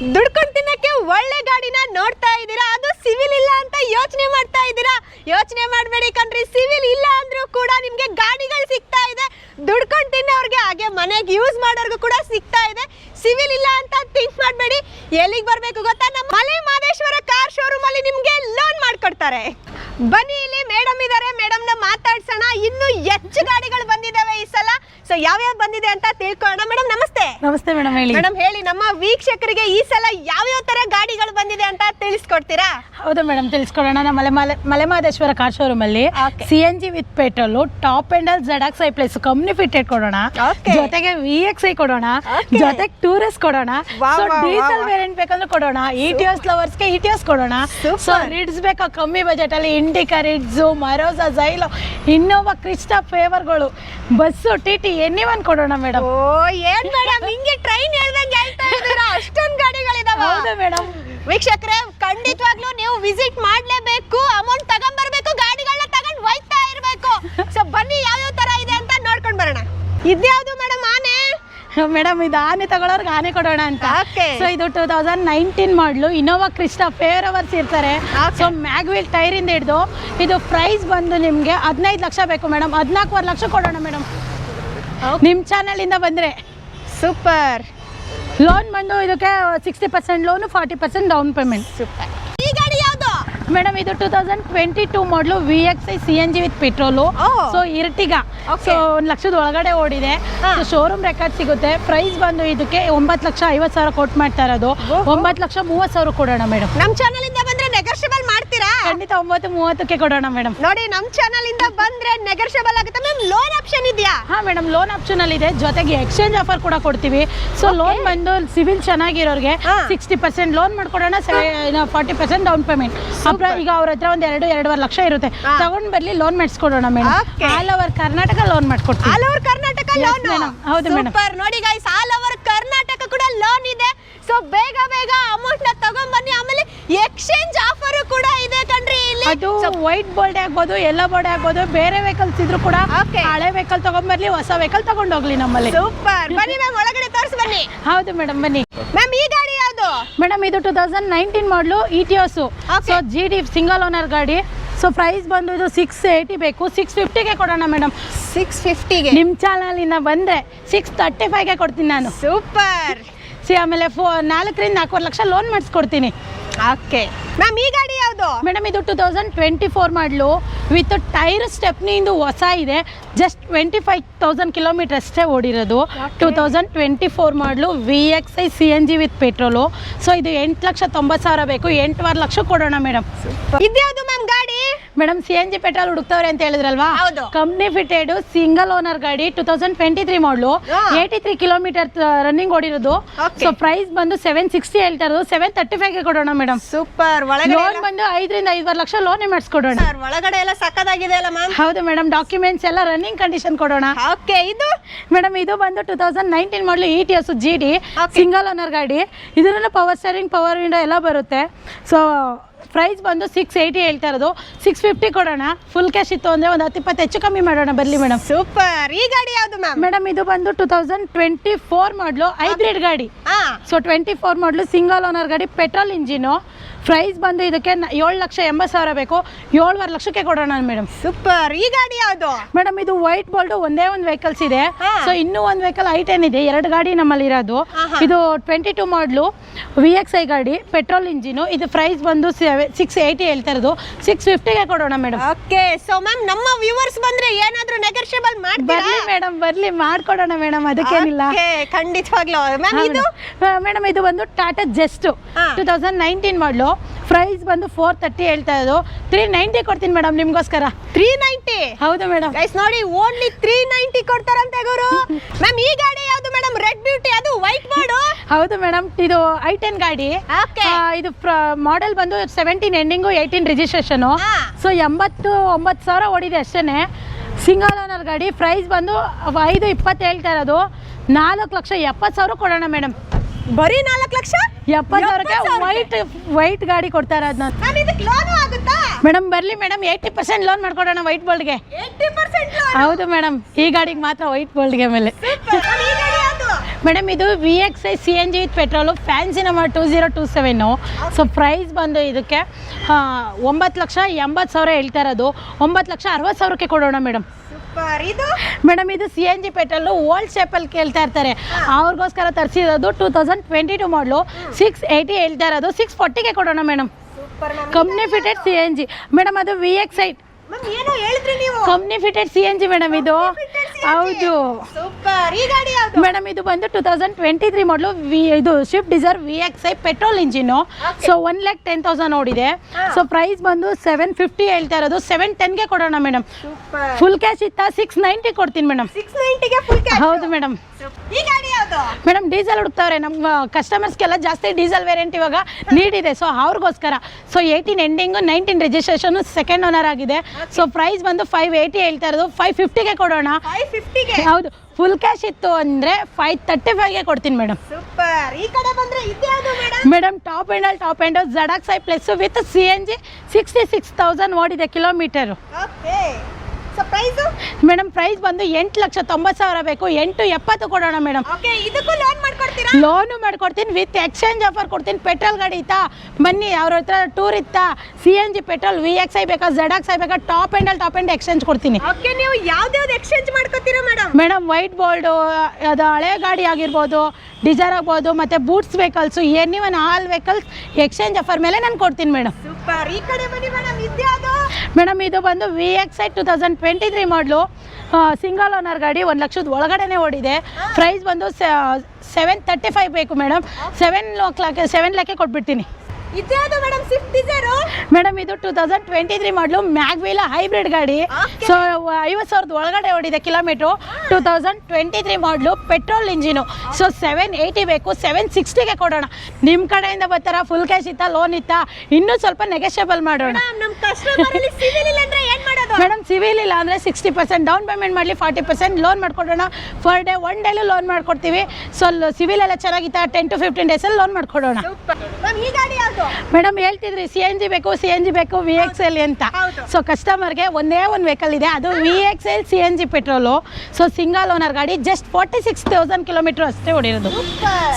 ದುಡ್ಕೊಂಡು ತಿನ್ನಕ್ಕೆ ಒಳ್ಳೆ ಗಾಡಿನ ನೋಡ್ತಾ ಇದ್ದೀರಾ? ಅದು ಸಿವಿಲ್ ಇಲ್ಲ ಅಂತ ಯೋಚನೆ ಮಾಡ್ತಾ ಇದ್ದೀರಾ? ಯೋಚನೆ ಮಾಡಬೇಡಿ ಕಣ್ರಿ, ಸಿವಿಲ್ ಇಲ್ಲ ಅಂದ್ರೂ ಕೂಡ ನಿಮ್ಗೆ ಗಾಡಿಗಳು ಸಿಗ್ತಾ ಇದೆ. ದುಡ್ಕೊಂಡು ತಿನ್ನೋರ್ಗೆ ಹಾಗೆ ಮನೆಗೆ ಯೂಸ್ ಮಾಡೋರ್ಗು ಕೂಡ ಸಿಗ್ತಾ ಇದೆ. ಸಿವಿಲ್ ಇಲ್ಲ ಅಂತ ಥಿಂಕ್ ಮಾಡಬೇಡಿ. ಎಲ್ಲಿಗೆ ಬರಬೇಕು ಗೊತ್ತಾ? ನಮ್ಮ ಮಲೆ ಮಾದೇಶ್ವರ ಕಾರ್ ಶೋರೂಮ್ ಅಲ್ಲಿ ನಿಮ್ಗೆ ಲೋನ್ ಮಾಡ್ಕೊಡ್ತಾರೆ. ಬನ್ನಿ ಇಲ್ಲಿ ಮೇಡಮ್ ಇದ್ದಾರೆ ಮೇಡಮ್ನ ಮಾತಾಡ್ಸೋಣ. ಇನ್ನು ಹೆಚ್ಚು ಗಾಡಿಗಳು ಬಂದಿದ್ದಾವೆ ಈ ಸಲ. ಸೊ ಯಾವ್ಯಾವ ಬಂದಿದೆ ಅಂತ ತಿಳ್ಕೊಳ್ಳೋಣ ಮೇಡಮ್ ನಮಸ್ತೆ. ನಮಸ್ತೆ ಮೇಡಮ್ ಹೇಳಿ. ಮೇಡಮ್ ಹೇಳಿ ನಮ್ಮ ವೀಕ್ಷಕರಿಗೆ ಈ ಸಲ ಯಾವ್ಯಾವ ತರ ಗಾಡಿಗಳು ಬಂದಿದೆ ಅಂತ ತಿಳಿಸ್ಕೊಡ್ತೀರಾ? ಹೌದು ಮೇಡಮ್ ತಿಳಿಸ್ಕೊಡೋಣ. ನಮ್ಮ ಮಲೆ ಮಲೆ ಮಲೆಮಹದೇಶ್ವರ ಕಾರ್ ಶೋರೂಮ್ ಅಲ್ಲಿ Okay. C N G with petrol top and ಅಲ್ಲಿ Z X I plus company fitted ಕೊಡೋಣ. Okay. ಜೊತೆಗೆ ವಿ ಎಕ್ಸ್ ಐ ಕೊಡೋಣ. Okay. ಜೊತೆಗೆ ಟೂರಿಸ್ಟ್ ಕೊಡೋಣ. Wow, so wow, wow, diesel wow. Variant ಬೇಕಂದ್ರೆ ಕೊಡೋಣ. ಇ ಟಿ ಎಸ್ ಲವರ್ಸ್ಗೆ ಇ ಟಿ ಎಸ್ ಕೊಡೋಣ. Super. ಸೊ ರಿಡ್ಸ್ ಬೇಕಾ? ಕಮ್ಮಿ ಬಜೆಟ್ ಅಲ್ಲಿ Indica Ritz Marazzo Xylo Innova Crysta ಫೇವರ್ಗಳು bus T T any one ಕೊಡೋಣ ಮೇಡಮ್. ಓ ಏನ್ ಮೇಡಮ್? ಹಿಂಗೆ ಟ್ರೈನ್ ಹೇಳ್ದಂಗೆ ಹೇಳ್ತಾ ಇದ್ದೀರಾ ಅಷ್ಟೊಂದು ಗಾಡಿಗಳಿದಾವ. ಹೌದು ಮೇಡಮ್. ವೀಕ್ಷಕರೇ ಖಂಡಿತವಾಗ್ಲೂ ನೀವು ವಿಸಿಟ್ ಮಾಡ್ಲೇಬೇಕು ಅಮೌಂಟ್ ತಗೊಂಡ್ಬರ್ಬೇಕು ಗಾಡಿಗಳನ್ನ ತಗೊಂಡ್ ಹೋಗ್ತಾ ಇರ್ಬೇಕು. ಸೊ ಬನ್ನಿ ಯಾವ್ಯಾವ ತರ ಇದೆ ಅಂತ ನೋಡ್ಕೊಂಡ್ ಬರೋಣ. ಇದ್ಯಾವ್ದು ಮೇಡಮ್ ಆನೆ? ಮೇಡಮ್ ಇದು ಆನೆ ತಗೊಳ್ಳೋರ್ಗೆ ಆನೆ ಕೊಡೋಣ ಅಂತ. ಸೊ ಇದು two thousand nineteen model Innova Crysta fair ಅವರ್ಸ್ ಇರ್ತಾರೆ. ಸೊ ಮ್ಯಾಗ್ವಿಲ್ ಟೈರಿಂದ ಹಿಡಿದು ಇದು ಪ್ರೈಸ್ ಬಂದು ನಿಮಗೆ ಹದಿನೈದು ಲಕ್ಷ ಬೇಕು ಮೇಡಮ್. ಹದಿನಾಲ್ಕೂವರೆ ಲಕ್ಷ ಕೊಡೋಣ ಮೇಡಮ್. ನಿಮ್ಮ ಚಾನಲಿಂದ ಬಂದರೆ ಸೂಪರ್ ಲೋನ್ ಬಂದು ಇದಕ್ಕೆ sixty percent loan forty percent down payment super ಈ ಗಾಡಿ ಯಾವ್ದು? ಮೇಡಮ್ ಇದು two thousand twenty two model V X I C N G with petrol. So Ertiga so ಒಂದು ಲಕ್ಷದ ಒಳಗಡೆ ಓಡಿದೆ. ಶೋರೂಮ್ ರೆಕಾರ್ಡ್ ಸಿಗುತ್ತೆ. ಪ್ರೈಸ್ ಬಂದು ಇದಕ್ಕೆ ಒಂಬತ್ತು ಲಕ್ಷ ಐವತ್ತು ಸಾವಿರ ಕೊಟ್ಟು ಮಾಡ್ತಾ ಇರೋದು. ಒಂಬತ್ತು ಲಕ್ಷ ಮೂವತ್ತು ಸಾವಿರ ಕೊಡೋಣ ಮೇಡಮ್. ನಮ್ ಚಾನಲ್ ನೆಗರ್ಶಬಲ್ ಮಾಡ್ತೀರಾ? ಖಂಡಿತ ಒಂಬತ್ತು ಮೂವತ್ತಕ್ಕೆ ಕೊಡೋಣ ಮೇಡಮ್ ನೋಡಿ ನಮ್ ಚಾನಲ್ ಇಂದ ಬಂದ್ರೆ ನೆಗರ್ಷಿಬಲ್ ಆಗುತ್ತೆ. ಮ್ಯಾಮ್ ಲೋನ್ ಆಪ್ಷನ್ ಇದೆಯಾ? ಹಾ ಮೇಡಮ್ ಲೋನ್ ಆಪ್ಷನ್ ಅಲ್ಲಿ ಇದೆ. ಜೊತೆಗೆ ಎಕ್ಸ್ಚೇಂಜ್ ಆಫರ್ ಕೂಡ ಕೊಡ್ತೀವಿ. ಸೊ ಲೋನ್ ಬಂದು ಸಿವಿಲ್ ಚೆನ್ನಾಗಿರೋರಿಗೆ ಸಿಕ್ಸ್ಟಿ ಪರ್ಸೆಂಟ್ ಲೋನ್ ಮಾಡ್ಕೊಡೋಣ ಫಾರ್ಟಿ ಪರ್ಸೆಂಟ್ ಡೌನ್ ಪೇಮೆಂಟ್ ಈಗ ಅವ್ರ ಹತ್ರ ಒಂದ್ ಎರಡು ಎರಡೂವರೆ ಲಕ್ಷ ಇರುತ್ತೆ. ತಗೊಂಡ್ ಬರ್ಲಿ loan ಮಾಡಿಸ್ಕೊಡೋಣ madam all over Karnataka loan ಮಾಡ್ಕೊಡ್ತೀವಿ. ಆಲ್ ಓವರ್ ಕರ್ನಾಟಕ ಲೋನ್ ಹೌದು ಮೇಡಮ್ ನೋಡಿ ಗೈಸ್ ಆಲ್ ಓವರ್ ಕರ್ನಾಟಕ ಕೂಡ ಲೋನ್ ಇದೆ. ಸೊ ಬೇಗ ಬೇಗ ಅಮೌಂಟ್ನ ತಗೊಂಡ್ ಬನ್ನಿ. ಆಮೇಲೆ ಎಕ್ಸ್ಚೇಂಜ್ ಕೂಡ ಇದೆ ಕಣ್ರಿ ಇಲ್ಲಿ. ಅದು ವೈಟ್ ಬೋರ್ಡ್ ಆಗ್ಬೋದು ಎಲ್ಲೋ ಬೋರ್ಡ್ ಆಗ್ಬೋದು ಬೇರೆ ವೆಹಿಕಲ್ಸ್ ಇದ್ರು ಕೂಡ Okay. ಹಳೆ ವೆಹಿಕಲ್ ತಗೊಂಡ್ಬರ್ಲಿ ಹೊಸ ವೆಹಿಕಲ್ ತಗೊಂಡೋಗ್ಲಿ ನಮ್ಮಲ್ಲಿ. ಸೂಪರ್ ಬನ್ನಿ ಮ್ಯಾಮ್ ಒಳಗಡೆ ತೋರ್ಸ್ ಬನ್ನಿ. ಹೌದು ಮೇಡಮ್ ಬನ್ನಿ. ಮ್ಯಾಮ್ ಈ ಗಾಡಿ ಯಾವ್ದು? ಮೇಡಮ್ ಇದು two thousand nineteen model E T S so G D single owner ಗಾಡಿ. ಸೊ ಪ್ರೈಸ್ ಬಂದು ಇದು ಸಿಕ್ಸ್ ಏಯ್ಟಿ ಬೇಕು. ಸಿಕ್ಸ್ ಫಿಫ್ಟಿಗೆ ಕೊಡೋಣ ಮೇಡಮ್ ಸಿಕ್ಸ್ ಫಿಫ್ಟಿಗೆ ನಿಮ್ಮ ಚಾನಲಿಂದ ಬಂದರೆ ಸಿಕ್ಸ್ ತರ್ಟಿ ಫೈವ್ಗೆ ಕೊಡ್ತೀನಿ ನಾನು. ಸೂಪರ್ ಸಿ ಆಮೇಲೆ ಫೋ ನಾಲ್ಕರಿಂದ ನಾಲ್ಕೂವರೆ ಲಕ್ಷ ಲೋನ್ ಮಾಡಿಸ್ಕೊಡ್ತೀನಿ. ಓಕೆ ಮ್ಯಾಮ್ ಈ ಗಾಡಿ ಯಾವುದು ಮೇಡಮ್ ಇದು two thousand twenty four model with tyre ಸ್ಟೆಪ್ನಿಂದು ಹೊಸ ಇದೆ. Just twenty five thousand kilometre ಅಷ್ಟೇ ಓಡಿರೋದು. Two thousand twenty four model V X I C N G with petrol so ಇದು ಎಂಟು ಲಕ್ಷ ತೊಂಬತ್ತು ಸಾವಿರ ಬೇಕು. ಎಂಟುವರೆ ಲಕ್ಷ ಕೊಡೋಣ ಮೇಡಮ್. ಇದ್ಯಾವುದು ma'am madam C N G petrol ಹುಡುಕ್ತವ್ರೆ ಅಂತ ಹೇಳಿದ್ರಲ್ವಾ? ಹೌದು. ಕಂಪ್ನಿ ಫಿಟೆಡ್ ಸಿಂಗಲ್ ಓನರ್ ಗಾಡಿ two thousand twenty three model ಹಾ. ಏಯ್ಟಿ ತ್ರೀ ಕಿಲೋಮೀಟರ್ ರನ್ನಿಂಗ್ ಓಡಿರೋದು. Okay. ಸೊ ಪ್ರೈಸ್ ಬಂದು ಸೆವೆನ್ ಸಿಕ್ಸ್ಟಿ ಹೇಳ್ತಾ ಇರೋದು. ಸೆವೆನ್ ತರ್ಟಿ ಫೈವ್ಗೆ ಕೊಡೋಣ ಮೇಡಮ್. ಸೂಪರ್ ಒಳಗಡೆ ಲೋನ್ ಬಂದು ಐದರಿಂದ ಐದುವರೆ ಲಕ್ಷ ಲೋನೇ ಮಾಡಿಸ್ಕೊಡೋಣ. ಒಳಗಡೆ ಎಲ್ಲ ಸಕ್ಕದಾಗಿದೆ ಅಲ್ಲ ಮ್ಯಾಮ್ ಹೌದು ಮೇಡಮ್ ಡಾಕ್ಯುಮೆಂಟ್ಸ್ ಎಲ್ಲ ರನ್ನಿಂಗ್ ಕಂಡೀಷನ್ ಕೊಡೋಣ. ಓಕೆ ಇದು? ಮೇಡಮ್ ಇದು ಬಂದು two thousand nineteen model E T S G D Okay. Single owner ಗಾಡಿ. ಇದರಲ್ಲೂ ಪವರ್ ಸ್ಟೇರಿಂಗ್ ಪವರ್ ವಿಂಡೋ ಎಲ್ಲ ಬರುತ್ತೆ. ಸೊ ಪ್ರೈಸ್ ಬಂದು ಸಿಕ್ಸ್ ಏಯ್ಟಿ ಹೇಳ್ತಾ ಇರೋದು. ಸಿಕ್ಸ್ ಫಿಫ್ಟಿ ಕೊಡೋಣ. ಫುಲ್ ಕ್ಯಾಶ್ ಇತ್ತು ಅಂದರೆ ಒಂದು ಹತ್ತು ಇಪ್ಪತ್ತು ಹೆಚ್ಚು ಕಮ್ಮಿ ಮಾಡೋಣ. ಬರಲಿ ಮೇಡಮ್ ಸೂಪರ್ ಈ ಗಾಡಿ ಯಾವುದು ಮ್ಯಾಮ್ ಮೇಡಮ್ ಇದು ಬಂದು two thousand twenty four model hybrid ಗಾಡಿ. So twenty four model single owner ಗಾಡಿ ಪೆಟ್ರೋಲ್ ಇಂಜಿನು ಪ್ರೈಸ್ ಬಂದು ಇದಕ್ಕೆ ಏಳು ಲಕ್ಷ ಎಂಬತ್ತು ಸಾವಿರ ಬೇಕು. ಏಳುವರೆ ಲಕ್ಷಕ್ಕೆ ಕೊಡೋಣ ಮೇಡಮ್ ಸೂಪರ್ ಈ ಗಾಡಿ ಯಾವುದು? ಮೇಡಮ್ ಇದು ವೈಟ್ ಬೋಲ್ಡ್ ಒಂದೇ ಒಂದು ವೆಹಿಕಲ್ಸ್ ಇದೆ. ಸೊ ಇನ್ನೂ ಒಂದು ವೆಹಿಕಲ್ ಐ ಟೆನ್ ಇದೆ ಎರಡು ಗಾಡಿ ನಮ್ಮಲ್ಲಿ ಇರೋದು. ಇದು twenty two model V X I ಗಾಡಿ ಪೆಟ್ರೋಲ್ ಇಂಜಿನು ಇದು ಪ್ರೈಸ್ ಬಂದು ಸಿಕ್ಸ್ ಏಯ್ಟಿ ಹೇಳ್ತಾ ಇರೋದು. ಸಿಕ್ಸ್ ಫಿಫ್ಟಿಗೆ ಕೊಡೋಣ ಮೇಡಮ್ ಓಕೆ ಸೊ ಮ್ಯಾಮ್ ನಮ್ಮ ವ್ಯೂವರ್ಸ್ ಬಂದ್ರೆ ಏನಾದ್ರೂ ನೆಗೋಷಿಯಬಲ್ ಮಾಡ್ತೀರಾ? ಬರ್ಲಿ ಮೇಡಮ್ ಬರ್ಲಿ. ಮಾಡ್ಕೊಡೋಣ ಮೇಡಮ್ ಅದಕ್ಕೇನಿಲ್ಲ. ಓಕೆ ಖಂಡಿತವಾಗ್ಲೂ. ಮ್ಯಾಮ್ ಇದು? ಮೇಡಮ್ ಇದು ಬಂದು Tata just. Two thousand nineteen model price ಬಂದು ಫೋರ್ ತರ್ಟಿ ಹೇಳ್ತಾ ಇರೋದು. ತ್ರೀ ನೈಂಟಿ ಕೊಡ್ತೀನಿ ಮೇಡಮ್ ನಿಮ್ಗೋಸ್ಕರ. ತ್ರೀ ನೈಂಟಿ ಹೌದು ಮೇಡಮ್ ನೋಡಿ ಓನ್ಲಿ ತ್ರೀ ನೈಂಟಿ ಕೊಡ್ತಾರಂತೆ ಗುರು. ಮ್ಯಾಮ್ ಈ ಗಾಡಿ ಮೇಡಮ್ ರೆಡ್ ಬ್ಯೂಟಿ ಅದು ವೈಟ್ ಬೋರ್ಡ್ ಹೌದು ಮೇಡಮ್ ಇದು ಐ ಟೆನ್ ಗಾಡಿ. ಆ, ಇದು ಮಾಡೆಲ್ ಬಂದು ಸೆವೆಂಟೀನ್ ಎಂಡಿಂಗು ಏಯ್ಟೀನ್ ರಿಜಿಸ್ಟ್ರೇಷನ್ ಹಾ. ಸೊ ಎಂಬತ್ತು ಒಂಬತ್ತು ಸಾವಿರ ಓಡಿದೆ ಅಷ್ಟೇ ಸಿಂಗಲ್ ಓನರ್ ಗಾಡಿ ಪ್ರೈಸ್ ಬಂದು ಐದು ಇಪ್ಪತ್ತು ಹೇಳ್ತಾ ಇರೋದು. ನಾಲ್ಕು ಲಕ್ಷ ಎಪ್ಪತ್ತು ಸಾವಿರ ಕೊಡೋಣ ಮೇಡಮ್ ಬರೀ ನಾಲ್ಕು ಲಕ್ಷ? ಎಪ್ಪತ್ತು ಸಾವಿರಕ್ಕೆ ವೈಟ್ ವೈಟ್ ಗಾಡಿ ಕೊಡ್ತಾ ಇರೋದು ನಾನು. ಮ್ಯಾಮ್ ಇದಕ್ಕೆ ಲೋನು ಆಗುತ್ತಾ? ಮೇಡಮ್ ಬರಲಿ ಮೇಡಮ್ ಏಯ್ಟಿ ಪರ್ಸೆಂಟ್ ಲೋನ್ ಮಾಡ್ಕೊಡೋಣ ವೈಟ್ ಬೋಲ್ಡ್ಗೆ ಏಯ್ಟಿ ಪರ್ಸೆಂಟ್ ಹೌದು ಮೇಡಮ್ ಈ ಗಾಡಿಗೆ ಮಾತ್ರ ವೈಟ್ ಬೋಲ್ಡ್ಗೆ ಮೇಲೆ. ಈ ಮೇಡಮ್ ಇದು V X I C N G with petrol fancy number two zero two seven so price ಬಂದು ಇದಕ್ಕೆ ಒಂಬತ್ತು ಲಕ್ಷ ಎಂಬತ್ತು ಸಾವಿರ ಹೇಳ್ತಾ ಇರೋದು. ಒಂಬತ್ತು ಲಕ್ಷ ಅರವತ್ತು ಸಾವಿರಕ್ಕೆ ಕೊಡೋಣ ಮೇಡಮ್. ಮೇಡಮ್ ಇದು C N G petrol old ಶೇಪಲ್ಲಿ ಕೇಳ್ತಾ ಇರ್ತಾರೆ. ಅವ್ರಿಗೋಸ್ಕರ ತರಿಸಿರೋದು two thousand twenty two model six eighty ಹೇಳ್ತಾ ಇರೋದು. ಸಿಕ್ಸ್ ಫೋರ್ಟಿಗೆ ಕೊಡೋಣ madam. Company fitted C N G madam ಅದು V X I company fitted C N G madam ಇದು. ಹೌದು. ಸೂಪರ್ ಈ ಗಾಡಿ ಯಾವುದು? ಮೇಡಮ್ ಇದು ಬಂದು two thousand twenty three model V ಇದು Swift Dzire V X I petrol engine so one lakh ten thousand ನೋಡಿದೆ ಸೊ ಪ್ರೈಸ್ ಬಂದು ಸೆವೆನ್ ಫಿಫ್ಟಿ ಹೇಳ್ತಾ ಇರೋದು. ಸೆವೆನ್ ಟೆನ್ಗೆ ಕೊಡೋಣ ಮೇಡಮ್. ಫುಲ್ ಕ್ಯಾಶ್ ಇತ್ತ? ಸಿಕ್ಸ್ ನೈಂಟಿ ಕೊಡ್ತೀನಿ ಮೇಡಮ್. ಸಿಕ್ಸ್ ನೈಂಟಿಗೆ ಫುಲ್ ಕ್ಯಾಶ್ ಹೌದು ಮೇಡಮ್. ಈ ಗಾಡಿ ಯಾವುದು? ಮೇಡಮ್ ಡೀಸೆಲ್ ಹುಡುಕ್ತಾವ್ರೆ. ನಮ್ಮ ಕಸ್ಟಮರ್ಸ್ಗೆಲ್ಲ ಜಾಸ್ತಿ ಡೀಸೆಲ್ ವೇರಿಯಂಟ್ ಇವಾಗ ನೀಡಿದೆ. ಇದೆ ಸೊ ಅವ್ರಿಗೋಸ್ಕರ. So eighteen ending nineteen registration second owner ಆಗಿದೆ. ಸೊ ಪ್ರೈಸ್ ಬಂದು ಫೈವ್ ಏಯ್ಟಿ ಹೇಳ್ತಾ ಇರೋದು. ಫೈವ್ ಫಿಫ್ಟಿಗೆ ಕೊಡೋಣ. ಫಿಫ್ಟಿಗೆ ಹೌದು ಫುಲ್ ಕ್ಯಾಶ್ ಇತ್ತು ಅಂದರೆ ಫೈವ್ ತರ್ಟಿ ಫೈವ್ಗೆ ಕೊಡ್ತೀನಿ ಮೇಡಮ್ ಸೂಪರ್ ಈ ಕಡೆ ಬಂದ್ರೆ ಇದ್ಯಾವುದು madam madam top ಎಂಡಲ್ಲಿ top end Z X I plus with C N G sixty six thousand ಓಡಿದೆ kilometre okay so madam price ಬಂದು ಎಂಟು ಲಕ್ಷ ತೊಂಬತ್ತು ಸಾವಿರ ಬೇಕು ಎಂಟು ಎಪ್ಪತ್ತು ಕೊಡೋಣ ಮೇಡಮ್. ಇದಕ್ಕೂ ಲೋನ್ ಮಾಡ್ಕೊಡ್ತೀರಾ? ಲೋನು ಮಾಡ್ಕೊಡ್ತೀನಿ ವಿತ್ ಎಕ್ಸ್ಚೇಂಜ್ ಆಫರ್ ಕೊಡ್ತೀನಿ ಪೆಟ್ರೋಲ್ ಗಾಡಿ ಇತ್ತಾ? ಬನ್ನಿ ಅವ್ರ ಹತ್ರ ಟೂರ್ ಇತ್ತಾ? C N G petrol V X I ಬೇಕಾ ಜೆಡಾಕ್ಸ್ ಐ ಬೇಕಾ ಟಾಪ್ ಎಂಡಲ್ಲಿ ಟಾಪ್ ಎಂಡ್ ಎಕ್ಸ್ಚೇಂಜ್ ಕೊಡ್ತೀನಿ. ಓಕೆ ನೀವು ಯಾವ್ದು ಎಕ್ಸ್ಚೇಂಜ್ ಮಾಡ್ಕೊತೀರಾ ಮೇಡಮ್ ಮೇಡಮ್ ವೈಟ್ ಬೋಲ್ಡು ಅದು ಹಳೆ ಗಾಡಿ ಆಗಿರ್ಬೋದು ಡಿಸೈರ್ ಆಗ್ಬೋದು ಮತ್ತು boots vehicles any one all vehicles exchange offer ಮೇಲೆ ನಾನು ಕೊಡ್ತೀನಿ ಮೇಡಮ್. ಸೂಪರ್. ಈ ಕಡೆ ಬನ್ನಿ ಮೇಡಮ್ ಇದ್ಯಾವ್ದು ಮೇಡಮ್ ಇದು ಬಂದು V X I two thousand twenty three model single owner ಗಾಡಿ ಒಂದು ಲಕ್ಷದ ಒಳಗಡೆನೆ ಓಡಿದೆ. ಪ್ರೈಸ್ ಬಂದು ಸೆವೆನ್ ತರ್ಟಿ ಫೈವ್ ಬೇಕು ಮೇಡಮ್. ಸೆವೆನ್ ಕ್ಲಾಕ್ ಸೆವೆನ್ ಲ್ಯಾಕೆ ಕೊಟ್ಬಿಡ್ತೀನಿ. ಮೇಡಮ್ ಇದು ಟೂ ತೌಸಂಡ್ ಟ್ವೆಂಟಿ ತ್ರೀ ಮಾಡಲು ಮ್ಯಾಗ್ವೀಲ ಹೈಬ್ರಿಡ್ ಗಾಡಿ. ಸೊ ಐವತ್ತು ಸಾವಿರದ ಒಳಗಡೆ ಓಡಿದೆ kilometre two thousand twenty three model petrol engine so seven eighty ಬೇಕು ಸೆವೆನ್ ಸಿಕ್ಸ್ಟಿಗೆ ಕೊಡೋಣ. ನಿಮ್ಮ ಕಡೆಯಿಂದ ಬರ್ತಾರ? ಫುಲ್ ಕ್ಯಾಶ್ ಇತ್ತಾ? ಲೋನ್ ಇತ್ತಾ? ಇನ್ನೂ ಸ್ವಲ್ಪ ನೆಗೆಷಿಯಬಲ್ ಮಾಡೋಣ. ಮೇಡಮ್ ಸಿವಿಲ್ ಇಲ್ಲ ಅಂದ್ರೆ ಸಿಕ್ಸ್ಟಿ ಪರ್ಸೆಂಟ್ ಡೌನ್ ಪೇಮೆಂಟ್ ಮಾಡಲಿ ಫಾರ್ಟಿ ಪರ್ಸೆಂಟ್ ಲೋನ್ ಮಾಡ್ಕೊಡೋಣ. ಫರ್ ಡೇ ಒನ್ ಡೇಲೂ ಲೋನ್ ಮಾಡ್ಕೊಡ್ತೀವಿ. ಸೊ ಸಿವಿಲ್ ಎಲ್ಲ ಚೆನ್ನಾಗಿತ್ತಾ ಟೆನ್ ಟು ಫಿಫ್ಟೀನ್ ಡೇಸಲ್ಲಿ ಲೋನ್ ಮಾಡ್ಕೊಡೋಣ. ಮೇಡಮ್ ಹೇಳ್ತಿದ್ರಿ ಸಿ ಎನ್ ಜಿ ಬೇಕು ಸಿ ಎನ್ ಜಿ ಬೇಕು ವಿ ಎಕ್ಸ್ ಎಲ್ ಅಂತ. ಸೊ ಕಸ್ಟಮರ್ಗೆ ಒಂದೇ ಒಂದು ವೆಹಿಕಲ್ ಇದೆ ಅದು V X L C N G petrol so single owner ಗಾಡಿ just forty six thousand kilometre ಅಷ್ಟೇ ಹೊಡಿರೋದು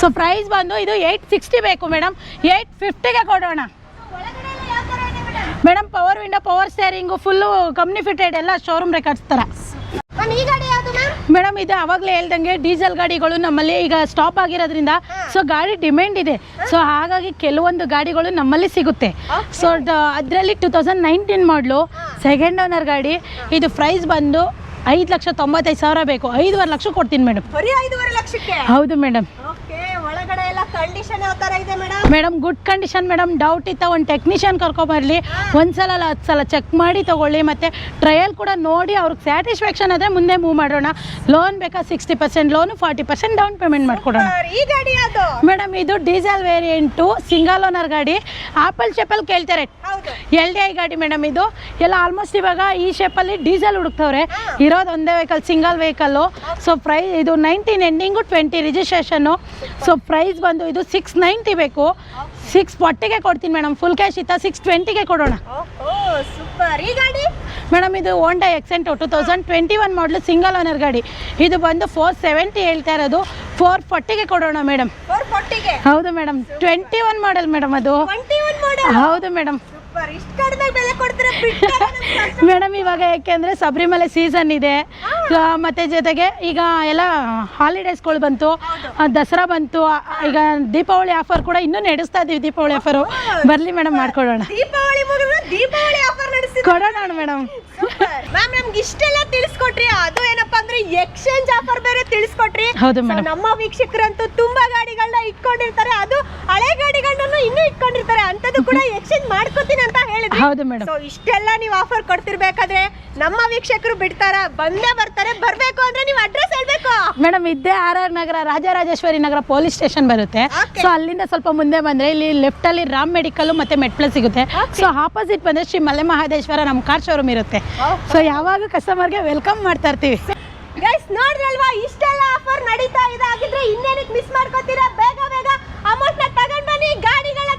ಸೊ ಪ್ರೈಸ್ ಬಂದು ಇದು ಏಯ್ಟ್ ಸಿಕ್ಸ್ಟಿ ಬೇಕು ಮೇಡಮ್ ಏಯ್ಟ್ ಫಿಫ್ಟಿಗೆ ಕೊಡೋಣ ಒಳಗಡೆ ಎಲ್ಲ ಯಾವ ತರ ಇದೆ madam power window power steering full company fitted ಎಲ್ಲ ಶೋರೂಮ್ ರೆಕಾರ್ಡ್ಸ್ ಥರ ಮೇಡಮ್ ಇದು ಅವಾಗಲೇ ಹೇಳ್ದಂಗೆ ಡೀಸೆಲ್ ಗಾಡಿಗಳು ನಮ್ಮಲ್ಲಿ ಈಗ ಸ್ಟಾಪ್ ಆಗಿರೋದ್ರಿಂದ ಸೊ ಗಾಡಿ ಡಿಮ್ಯಾಂಡ್ ಇದೆ. ಸೊ ಹಾಗಾಗಿ ಕೆಲವೊಂದು ಗಾಡಿಗಳು ನಮ್ಮಲ್ಲಿ ಸಿಗುತ್ತೆ. ಸೊ ಅದರಲ್ಲಿ two thousand nineteen model second owner ಗಾಡಿ ಇದು ಪ್ರೈಸ್ ಬಂದು ಐದು ಲಕ್ಷ ತೊಂಬತ್ತೈದು ಸಾವಿರ ಬೇಕು. ಐದುವರೆ ಲಕ್ಷ ಕೊಡ್ತೀನಿ ಮೇಡಮ್. ಹೌದು ಮೇಡಮ್. ಕಂಡೀಷನ್ ಯಾವ ತರ ಇದೆ madam madam good condition madam doubt ಇತ್ತ. ಒಂದು ಟೆಕ್ನಿಷಿಯನ್ ಕರ್ಕೊಂಬರಲಿ ಒಂದ್ಸಲ ಅಲ್ಲ ಹತ್ತು ಸಲ ಚೆಕ್ ಮಾಡಿ ತಗೊಳ್ಳಿ. ಮತ್ತು ಟ್ರಯಲ್ ಕೂಡ ನೋಡಿ ಅವ್ರಿಗೆ ಸ್ಯಾಟಿಸ್ಫ್ಯಾಕ್ಷನ್ ಆದರೆ ಮುಂದೆ ಮೂವ್ ಮಾಡೋಣ. ಲೋನ್ ಬೇಕಾ sixty percent loan forty percent down payment ಮಾಡ್ಕೊಡೋಣ. ಈ ಗಾಡಿ ಅದು ಮೇಡಮ್ ಇದು ಡೀಸೆಲ್ ವೇರಿಯಂಟು ಸಿಂಗಲ್ ಓನರ್ ಗಾಡಿ. ಆಪಲ್ ಶೇಪಲ್ಲಿ ಕೇಳ್ತಾರೆ. ಎಲ್ ಡಿ ಐ ಗಾಡಿ ಮೇಡಮ್ ಇದು. ಎಲ್ಲ ಆಲ್ಮೋಸ್ಟ್ ಇವಾಗ ಈ ಶೇಪಲ್ಲಿ ಡೀಸೆಲ್ ಹುಡುಕ್ತವ್ರೆ. ಇರೋದು ಒಂದೇ vehicle single vehicle so price ಇದು nineteen ending twenty registration so price ಬಂದು ಇದು ಸಿಕ್ಸ್ ನೈಂಟಿ ಬೇಕು. ಸಿಕ್ಸ್ ಫಾರ್ಟಿಗೆ ಕೊಡ್ತೀನಿ ಮೇಡಮ್ ಫುಲ್ ಕ್ಯಾಶ್ ಇತ್ತ? ಸಿಕ್ಸ್ ಟ್ವೆಂಟಿಗೆ ಕೊಡೋಣ. ಓಹೋ ಸೂಪರ್ ಈ ಗಾಡಿ? ಮೇಡಮ್ ಇದು Honda Xcent two thousand twenty one model single owner ಗಾಡಿ. ಇದು ಬಂದು ಫೋರ್ ಸೆವೆಂಟಿ ಹೇಳ್ತಾ ಇರೋದು. ಫೋರ್ ಫಾರ್ಟಿಗೆ ಕೊಡೋಣ ಮೇಡಮ್ ಹೌದು madam twenty one model madam ಅದು. ಹೌದು ಮೇಡಮ್ ಮೇಡಮ್ ಇವಾಗ ಯಾಕೆಂದರೆ ಶಬರಿಮಲೆ ಸೀಸನ್ ಇದೆ. ಮತ್ತೆ ಜೊತೆಗೆ ಈಗ ಎಲ್ಲ ಹಾಲಿಡೇಸ್ಗಳು ಬಂತು. ದಸರಾ ಬಂತು. ಈಗ ದೀಪಾವಳಿ ಆಫರ್ ಕೂಡ ಇನ್ನೂ ನಡೆಸ್ತಾ ಇದೀವಿ ದೀಪಾವಳಿ ಆಫರು ಬರಲಿ ಮೇಡಮ್ ಮಾಡ್ಕೊಡೋಣ. ಕೊಡೋಣ ಮೇಡಮ್. ಮ್ಯಾಮ್ ನಮ್ಗೆ ಇಷ್ಟೆಲ್ಲ ತಿಳಿಸ್ಕೊಟ್ರಿ. ಅದು ಏನಪ್ಪಾ ಅಂದ್ರೆ ಎಕ್ಸ್ಚೇಂಜ್ ಆಫರ್ ಬೇರೆ ತಿಳಿಸ್ಕೊಟ್ರಿ. ಹೌದು So, ನಮ್ಮ ವೀಕ್ಷಕರಂತೂ ತುಂಬಾ ಗಾಡಿಗಳನ್ನ ಇಟ್ಕೊಂಡಿರ್ತಾರೆ. ಅದು ಹಳೆ ಗಾಡಿಗಳನ್ನ ಇನ್ನೂ ಇಟ್ಕೊಂಡಿರ್ತಾರೆ. ಅಂತದ್ದು ಕೂಡ ಎಕ್ಸ್ಚೇಂಜ್ ಮಾಡ್ಕೊತೀನಿ ಅಂತ ಹೇಳಿದ್ರು ಹೌದು ಮೇಡಮ್ ಸೊ ಇಷ್ಟೆಲ್ಲ ನೀವು ಆಫರ್ ಕೊಡ್ತಿರ್ಬೇಕಾದ್ರೆ ನಮ್ಮ ವೀಕ್ಷಕರು ಬಿಡ್ತಾರ? ಬಂದೇ ಬರ್ತಾರೆ. ಬರ್ಬೇಕು ಅಂದ್ರೆ ನೀವು ಅಡ್ರೆಸ್ ಹೇಳ್ಬೇಕು. ಮೇಡಮ್ ಇದ್ದೇ R R Nagar Rajarajeshwari Nagar police station ಬರುತ್ತೆ. Okay. ಸೊ ಅಲ್ಲಿಂದ ಸ್ವಲ್ಪ ಮುಂದೆ ಬಂದ್ರೆ ಇಲ್ಲಿ ಲೆಫ್ಟಲ್ಲಿ ರಾಮ್ ಮೆಡಿಕಲ್ ಮತ್ತೆ ಮೆಟ್ಪ್ಲಸ್ ಸಿಗುತ್ತೆ. Okay. ಸೊ ಆಪೋಸಿಟ್ ಬಂದ್ರೆ ಶ್ರೀ ಮಲೆ ಮಹದೇಶ್ವರ ನಮ್ಮ ಕಾರ್ ಶೋರೂಮ್ ಇರುತ್ತೆ. ಸೊ ಯಾವಾಗ ಕಸ್ಟಮರ್ಗೆ ವೆಲ್ಕಮ್ ಮಾಡ್ತಾ ಇರ್ತೀವಿ. ಗೈಸ್ ನೋಡ್ರಲ್ವಾ, ಇಷ್ಟೆಲ್ಲ ಆಫರ್ ನಡೀತಾ ಇದೆ ಆಗಿದ್ರೆ ಇನ್ನೇನಕ್ಕೆ ಮಿಸ್ ಮಾಡ್ಕೋತೀರಾ? ಬೇಗ ಬೇಗ ಅಮೌಂಟ್ನ ತಗೊಂಡ್ ಬನ್ನಿ ಗಾಡಿಗಳ